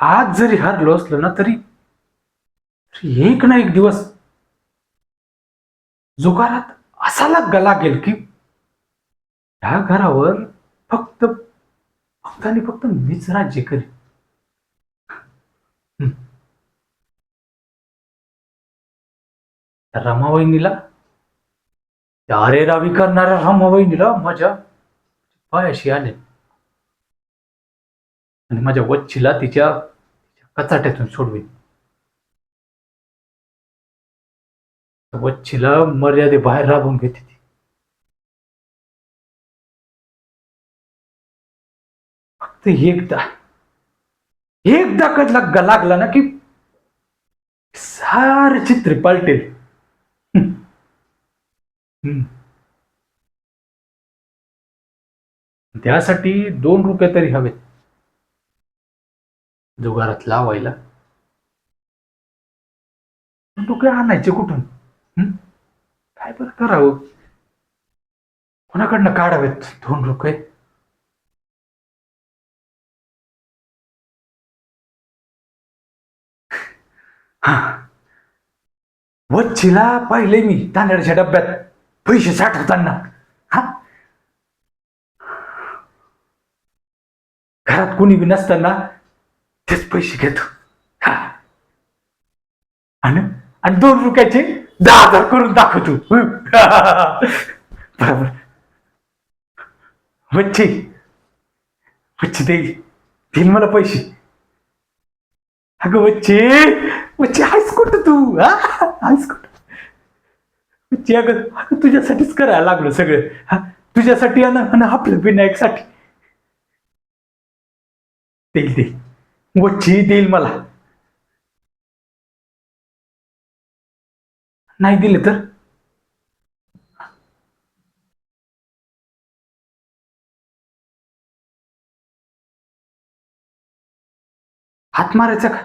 आज जरी हरलो असलो ना तरी एक ना एक दिवस जुगारात असा लागला लागेल की ह्या घरावर फक्त फक्त आणि फक्त मीच राज्य करी रमावहिनीला अरे रावी करणाऱ्या रमावहिनीला माझ्या पायाशी आले आणि माझ्या वच्छीला तिच्या कचाट्यातून सोडवीन. वच्छीला मर्यादे बाहेर राबून घेते ती. फक्त एकदा एकदा कधला लाग लागला ना की सार चित्र पालटेल. हम्म. त्यासाठी दोन रुपये तरी हवेत. जुगारात लावायला. रुपये आणायचे कुठून? काय बरं करावं? कोणाकडनं काढावेत दोन रुपये वच्छीला पाहिले मी तांदळाच्या डब्यात पैसे साठवताना. हा? घरात कोणी बी नसताना तेच पैसे घेतो. हा. आणि आणि दोन रुपयाचे दहा हजार करून दाखवतो. बरोबर. वच्ची वच्ची देईल देईल मला पैसे. अगं वच्ची वच्ची आहेस कुठं तू? हा? आहेस कुठं? वच्ची अगं अगं तुझ्यासाठीच करायला लागलो सगळं. हा? तुझ्यासाठी आणि आणि आपल्या विनायकसाठी. देईल देईल वच्ची देईल मला. नाही दिले तर? हात मारायचा का?